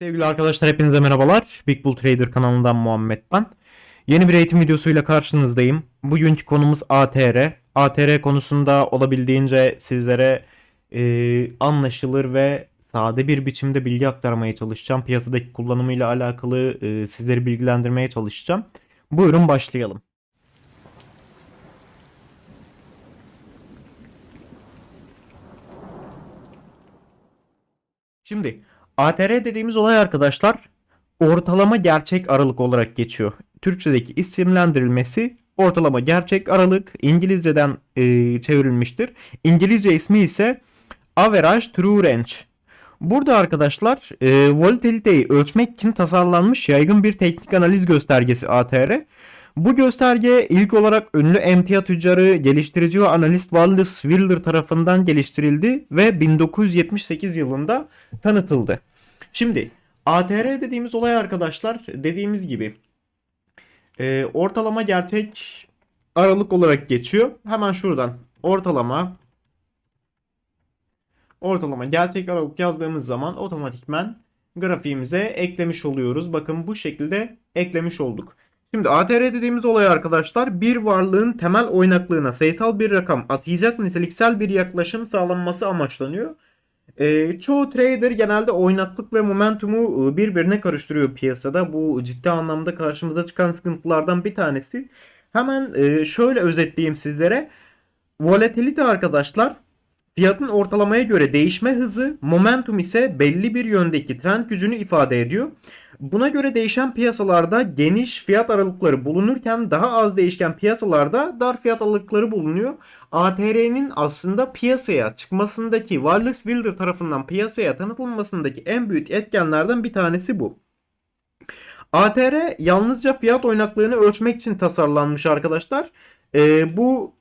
Sevgili arkadaşlar hepinize merhabalar. Big Bull Trader kanalından Muhammed ben. Yeni bir eğitim videosuyla karşınızdayım. Bugünkü konumuz ATR. ATR konusunda olabildiğince sizlere e, anlaşılır ve sade bir biçimde bilgi aktarmaya çalışacağım. Piyasadaki kullanımıyla alakalı e, sizleri bilgilendirmeye çalışacağım. Buyurun başlayalım. Şimdi ATR dediğimiz olay arkadaşlar ortalama gerçek aralık olarak geçiyor. Türkçedeki isimlendirilmesi ortalama gerçek aralık İngilizceden e, çevrilmiştir. İngilizce ismi ise average true range. Burada arkadaşlar e, volatiliteyi ölçmek için tasarlanmış yaygın bir teknik analiz göstergesi ATR. Bu gösterge ilk olarak ünlü emtia tüccarı, geliştirici ve analist Wallace Wilder tarafından geliştirildi ve 1978 yılında tanıtıldı. Şimdi ATR dediğimiz olay arkadaşlar dediğimiz gibi e, ortalama gerçek aralık olarak geçiyor. Hemen şuradan ortalama ortalama gerçek aralık yazdığımız zaman otomatikmen grafiğimize eklemiş oluyoruz. Bakın bu şekilde eklemiş olduk. Şimdi ATR dediğimiz olay arkadaşlar bir varlığın temel oynaklığına sayısal bir rakam atayacak niteliksel bir yaklaşım sağlanması amaçlanıyor. Ee, çoğu trader genelde oynaklık ve momentumu e, birbirine karıştırıyor piyasada. Bu ciddi anlamda karşımıza çıkan sıkıntılardan bir tanesi. Hemen e, şöyle özetleyeyim sizlere. Volatilite arkadaşlar fiyatın ortalamaya göre değişme hızı, momentum ise belli bir yöndeki trend gücünü ifade ediyor. Buna göre değişen piyasalarda geniş fiyat aralıkları bulunurken daha az değişken piyasalarda dar fiyat aralıkları bulunuyor. ATR'nin aslında piyasaya çıkmasındaki Wallace Wilder tarafından piyasaya tanıtılmasındaki en büyük etkenlerden bir tanesi bu. ATR yalnızca fiyat oynaklığını ölçmek için tasarlanmış arkadaşlar. Ee, bu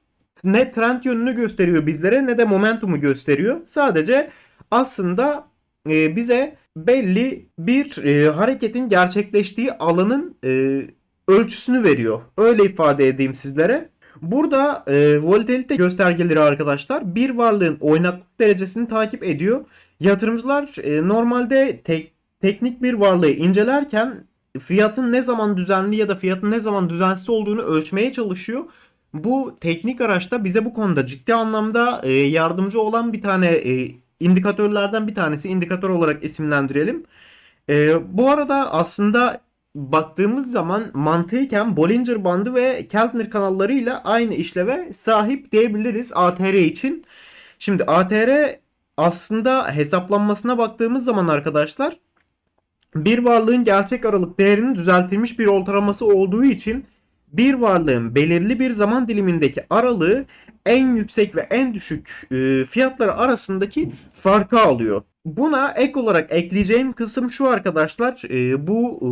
ne trend yönünü gösteriyor bizlere ne de momentumu gösteriyor. Sadece aslında e, bize belli bir e, hareketin gerçekleştiği alanın e, ölçüsünü veriyor. Öyle ifade edeyim sizlere. Burada e, volatilite göstergeleri arkadaşlar bir varlığın oynaklık derecesini takip ediyor. Yatırımcılar e, normalde tek, teknik bir varlığı incelerken fiyatın ne zaman düzenli ya da fiyatın ne zaman düzensiz olduğunu ölçmeye çalışıyor. Bu teknik araçta bize bu konuda ciddi anlamda e, yardımcı olan bir tane e, indikatörlerden bir tanesi indikatör olarak isimlendirelim. E, bu arada aslında baktığımız zaman mantıken Bollinger bandı ve Keltner kanallarıyla aynı işleve sahip diyebiliriz ATR için. Şimdi ATR aslında hesaplanmasına baktığımız zaman arkadaşlar bir varlığın gerçek aralık değerinin düzeltilmiş bir ortalaması olduğu için bir varlığın belirli bir zaman dilimindeki aralığı en yüksek ve en düşük e, fiyatları arasındaki farkı alıyor. Buna ek olarak ekleyeceğim kısım şu arkadaşlar. E, bu e,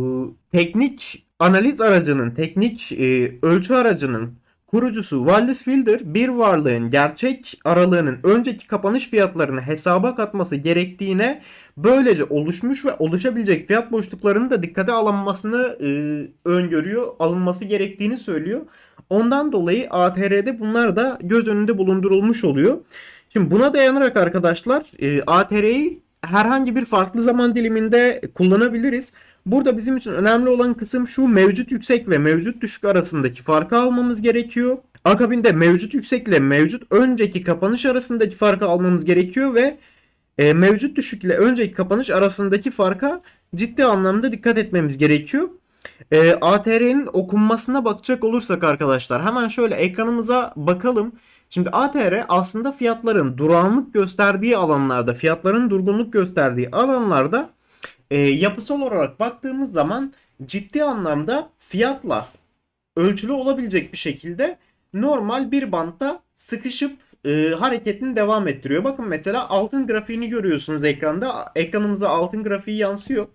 teknik analiz aracının, teknik e, ölçü aracının kurucusu Wallace Wilder bir varlığın gerçek aralığının önceki kapanış fiyatlarını hesaba katması gerektiğine böylece oluşmuş ve oluşabilecek fiyat boşluklarının da dikkate alınmasını e, öngörüyor, alınması gerektiğini söylüyor. Ondan dolayı ATR'de bunlar da göz önünde bulundurulmuş oluyor. Şimdi buna dayanarak arkadaşlar e, ATR'yi herhangi bir farklı zaman diliminde kullanabiliriz. Burada bizim için önemli olan kısım şu mevcut yüksek ve mevcut düşük arasındaki farkı almamız gerekiyor. Akabinde mevcut yüksek ile mevcut önceki kapanış arasındaki farkı almamız gerekiyor ve e, mevcut düşük ile önceki kapanış arasındaki farka ciddi anlamda dikkat etmemiz gerekiyor. E, ATR'nin okunmasına bakacak olursak arkadaşlar hemen şöyle ekranımıza bakalım. Şimdi ATR aslında fiyatların durağanlık gösterdiği alanlarda, fiyatların durgunluk gösterdiği alanlarda e, yapısal olarak baktığımız zaman ciddi anlamda fiyatla ölçülü olabilecek bir şekilde normal bir bantta sıkışıp e, hareketini devam ettiriyor. Bakın mesela altın grafiğini görüyorsunuz ekranda. Ekranımıza altın grafiği yansıyor.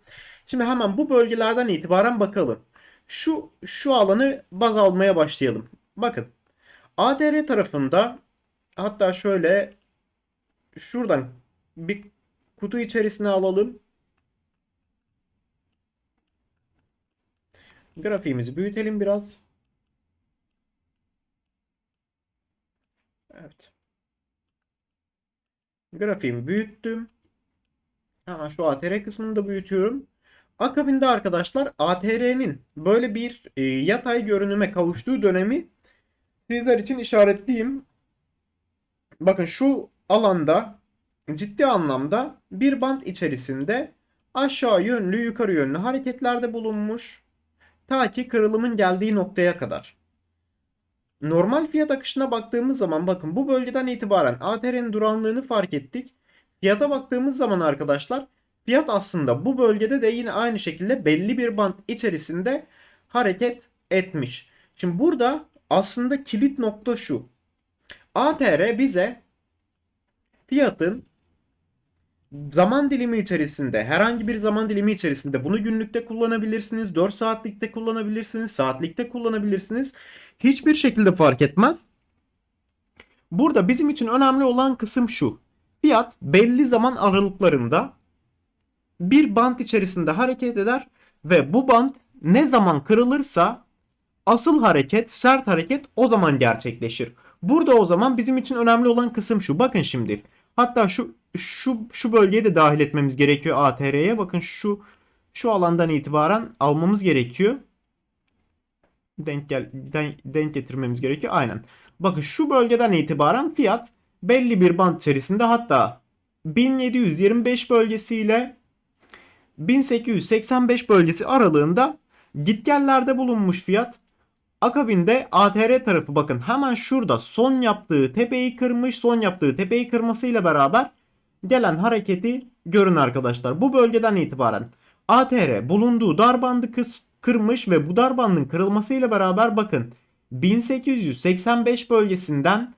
Şimdi hemen bu bölgelerden itibaren bakalım. Şu şu alanı baz almaya başlayalım. Bakın. ADR tarafında hatta şöyle şuradan bir kutu içerisine alalım. Grafiğimizi büyütelim biraz. Evet. Grafiğimi büyüttüm. Hemen şu ATR kısmını da büyütüyorum. Akabinde arkadaşlar ATR'nin böyle bir e, yatay görünüme kavuştuğu dönemi sizler için işaretleyeyim. Bakın şu alanda ciddi anlamda bir band içerisinde aşağı yönlü yukarı yönlü hareketlerde bulunmuş ta ki kırılımın geldiği noktaya kadar. Normal fiyat akışına baktığımız zaman bakın bu bölgeden itibaren ATR'nin duranlığını fark ettik. Fiyata baktığımız zaman arkadaşlar fiyat aslında bu bölgede de yine aynı şekilde belli bir band içerisinde hareket etmiş. Şimdi burada aslında kilit nokta şu. ATR bize fiyatın zaman dilimi içerisinde herhangi bir zaman dilimi içerisinde bunu günlükte kullanabilirsiniz, 4 saatlikte kullanabilirsiniz, saatlikte kullanabilirsiniz. Hiçbir şekilde fark etmez. Burada bizim için önemli olan kısım şu. Fiyat belli zaman aralıklarında bir bant içerisinde hareket eder ve bu bant ne zaman kırılırsa asıl hareket, sert hareket o zaman gerçekleşir. Burada o zaman bizim için önemli olan kısım şu. Bakın şimdi. Hatta şu şu şu bölgeyi de dahil etmemiz gerekiyor ATR'ye. Bakın şu şu alandan itibaren almamız gerekiyor. Denk gel denk, denk getirmemiz gerekiyor. Aynen. Bakın şu bölgeden itibaren fiyat belli bir band içerisinde hatta 1725 bölgesiyle 1885 bölgesi aralığında gitgellerde bulunmuş fiyat. Akabinde ATR tarafı bakın hemen şurada son yaptığı tepeyi kırmış. Son yaptığı tepeyi kırmasıyla beraber gelen hareketi görün arkadaşlar. Bu bölgeden itibaren ATR bulunduğu dar bandı kıs kırmış ve bu dar bandın kırılmasıyla beraber bakın 1885 bölgesinden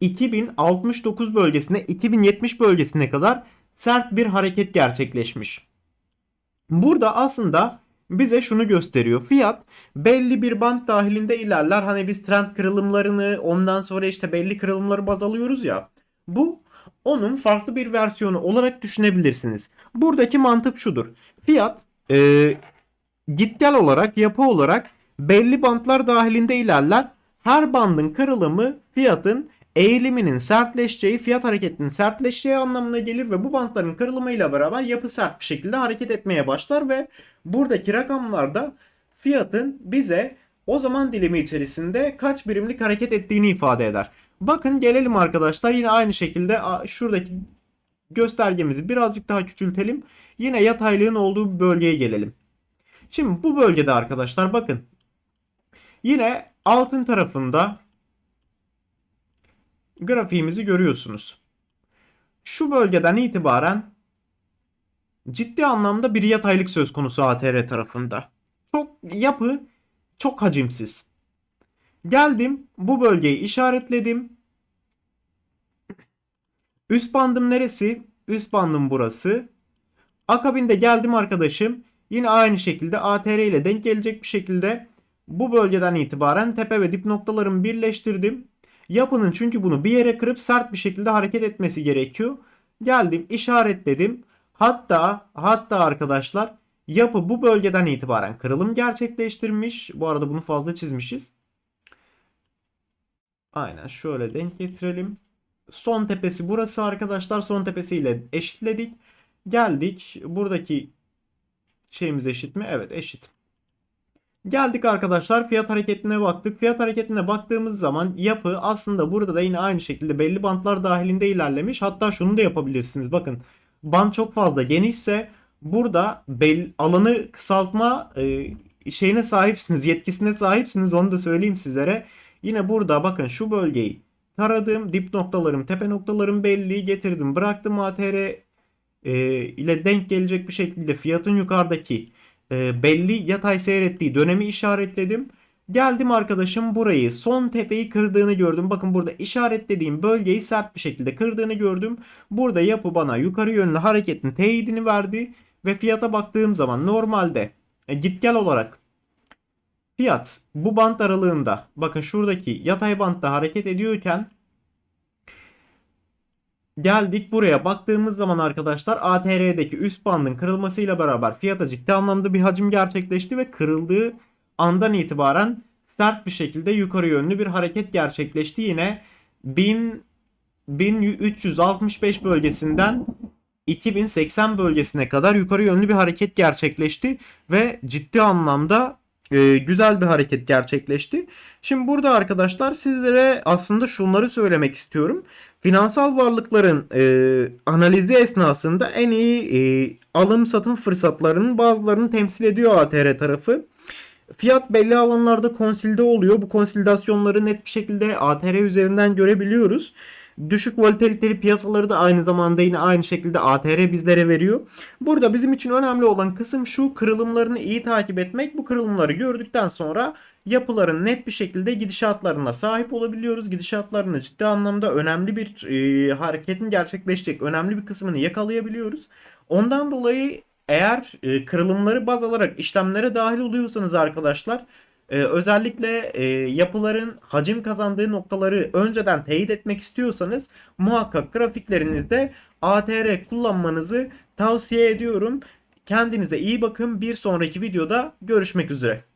2069 bölgesine 2070 bölgesine kadar sert bir hareket gerçekleşmiş. Burada aslında bize şunu gösteriyor. Fiyat belli bir band dahilinde ilerler. Hani biz trend kırılımlarını ondan sonra işte belli kırılımları baz alıyoruz ya. Bu onun farklı bir versiyonu olarak düşünebilirsiniz. Buradaki mantık şudur. Fiyat e, git olarak yapı olarak belli bantlar dahilinde ilerler. Her bandın kırılımı fiyatın eğiliminin sertleşeceği, fiyat hareketinin sertleşeceği anlamına gelir ve bu bantların kırılımıyla beraber yapı sert bir şekilde hareket etmeye başlar ve buradaki rakamlarda fiyatın bize o zaman dilimi içerisinde kaç birimlik hareket ettiğini ifade eder. Bakın gelelim arkadaşlar yine aynı şekilde şuradaki göstergemizi birazcık daha küçültelim. Yine yataylığın olduğu bir bölgeye gelelim. Şimdi bu bölgede arkadaşlar bakın. Yine altın tarafında grafiğimizi görüyorsunuz. Şu bölgeden itibaren ciddi anlamda bir yataylık söz konusu ATR tarafında. Çok yapı çok hacimsiz. Geldim bu bölgeyi işaretledim. Üst bandım neresi? Üst bandım burası. Akabinde geldim arkadaşım. Yine aynı şekilde ATR ile denk gelecek bir şekilde bu bölgeden itibaren tepe ve dip noktalarımı birleştirdim. Yapının çünkü bunu bir yere kırıp sert bir şekilde hareket etmesi gerekiyor. Geldim işaretledim. Hatta hatta arkadaşlar yapı bu bölgeden itibaren kırılım gerçekleştirmiş. Bu arada bunu fazla çizmişiz. Aynen şöyle denk getirelim. Son tepesi burası arkadaşlar. Son tepesiyle eşitledik. Geldik. Buradaki şeyimiz eşit mi? Evet eşit. Geldik arkadaşlar fiyat hareketine baktık. Fiyat hareketine baktığımız zaman yapı aslında burada da yine aynı şekilde belli bantlar dahilinde ilerlemiş. Hatta şunu da yapabilirsiniz. Bakın bant çok fazla genişse burada bel, alanı kısaltma e, şeyine sahipsiniz, yetkisine sahipsiniz. Onu da söyleyeyim sizlere. Yine burada bakın şu bölgeyi taradım. Dip noktalarım, tepe noktalarım belli. Getirdim, bıraktım ATR e, ile denk gelecek bir şekilde fiyatın yukarıdaki e, belli yatay seyrettiği dönemi işaretledim. Geldim arkadaşım burayı son tepeyi kırdığını gördüm. Bakın burada işaretlediğim bölgeyi sert bir şekilde kırdığını gördüm. Burada yapı bana yukarı yönlü hareketin teyidini verdi. Ve fiyata baktığım zaman normalde e, git gel olarak fiyat bu bant aralığında bakın şuradaki yatay bantta hareket ediyorken Geldik buraya baktığımız zaman arkadaşlar ATR'deki üst bandın kırılmasıyla beraber fiyata ciddi anlamda bir hacim gerçekleşti ve kırıldığı andan itibaren sert bir şekilde yukarı yönlü bir hareket gerçekleşti. Yine 1000 1365 bölgesinden 2080 bölgesine kadar yukarı yönlü bir hareket gerçekleşti ve ciddi anlamda e, güzel bir hareket gerçekleşti. Şimdi burada arkadaşlar sizlere aslında şunları söylemek istiyorum. Finansal varlıkların e, analizi esnasında en iyi e, alım satım fırsatlarının bazılarını temsil ediyor ATR tarafı. Fiyat belli alanlarda konsilde oluyor. Bu konsildasyonları net bir şekilde ATR üzerinden görebiliyoruz. Düşük volatiliteli piyasaları da aynı zamanda yine aynı şekilde ATR bizlere veriyor. Burada bizim için önemli olan kısım şu kırılımlarını iyi takip etmek. Bu kırılımları gördükten sonra yapıların net bir şekilde gidişatlarına sahip olabiliyoruz. Gidişatlarını ciddi anlamda önemli bir e, hareketin gerçekleşecek önemli bir kısmını yakalayabiliyoruz. Ondan dolayı eğer e, kırılımları baz alarak işlemlere dahil oluyorsanız arkadaşlar e, özellikle e, yapıların hacim kazandığı noktaları önceden teyit etmek istiyorsanız muhakkak grafiklerinizde ATR kullanmanızı tavsiye ediyorum. Kendinize iyi bakın. Bir sonraki videoda görüşmek üzere.